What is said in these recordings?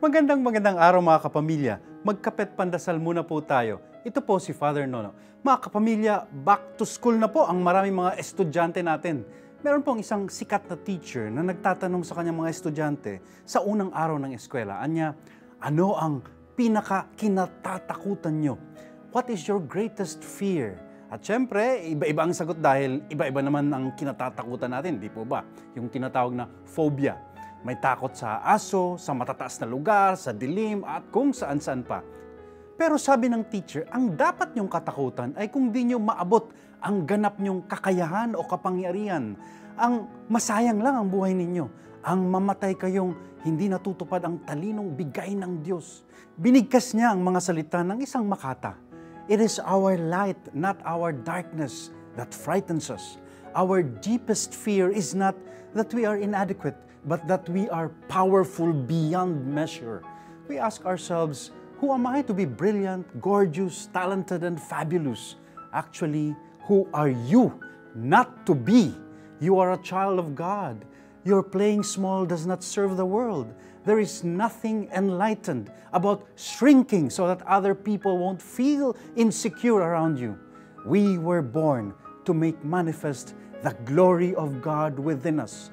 Magandang magandang araw mga kapamilya. Magkapet pandasal muna po tayo. Ito po si Father Nono. Mga kapamilya, back to school na po ang maraming mga estudyante natin. Meron pong isang sikat na teacher na nagtatanong sa kanyang mga estudyante sa unang araw ng eskwela. Anya, ano ang pinaka kinatatakutan nyo? What is your greatest fear? At syempre, iba-iba ang sagot dahil iba-iba naman ang kinatatakutan natin, di po ba? Yung tinatawag na phobia. May takot sa aso, sa matataas na lugar, sa dilim, at kung saan-saan pa. Pero sabi ng teacher, ang dapat niyong katakutan ay kung di niyo maabot ang ganap niyong kakayahan o kapangyarihan. Ang masayang lang ang buhay ninyo. Ang mamatay kayong hindi natutupad ang talinong bigay ng Diyos. Binigkas niya ang mga salita ng isang makata. It is our light, not our darkness, that frightens us. Our deepest fear is not that we are inadequate, but that we are powerful beyond measure. We ask ourselves, who am I to be brilliant, gorgeous, talented, and fabulous? Actually, who are you not to be? You are a child of God. Your playing small does not serve the world. There is nothing enlightened about shrinking so that other people won't feel insecure around you. We were born to make manifest the glory of God within us.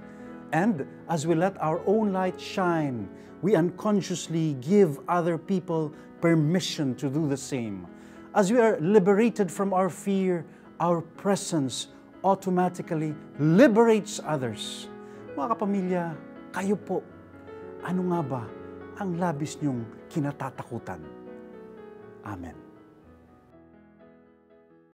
And as we let our own light shine, we unconsciously give other people permission to do the same. As we are liberated from our fear, our presence automatically liberates others. Mga kapamilya, kayo po, ano nga ba ang labis niyong kinatatakutan? Amen.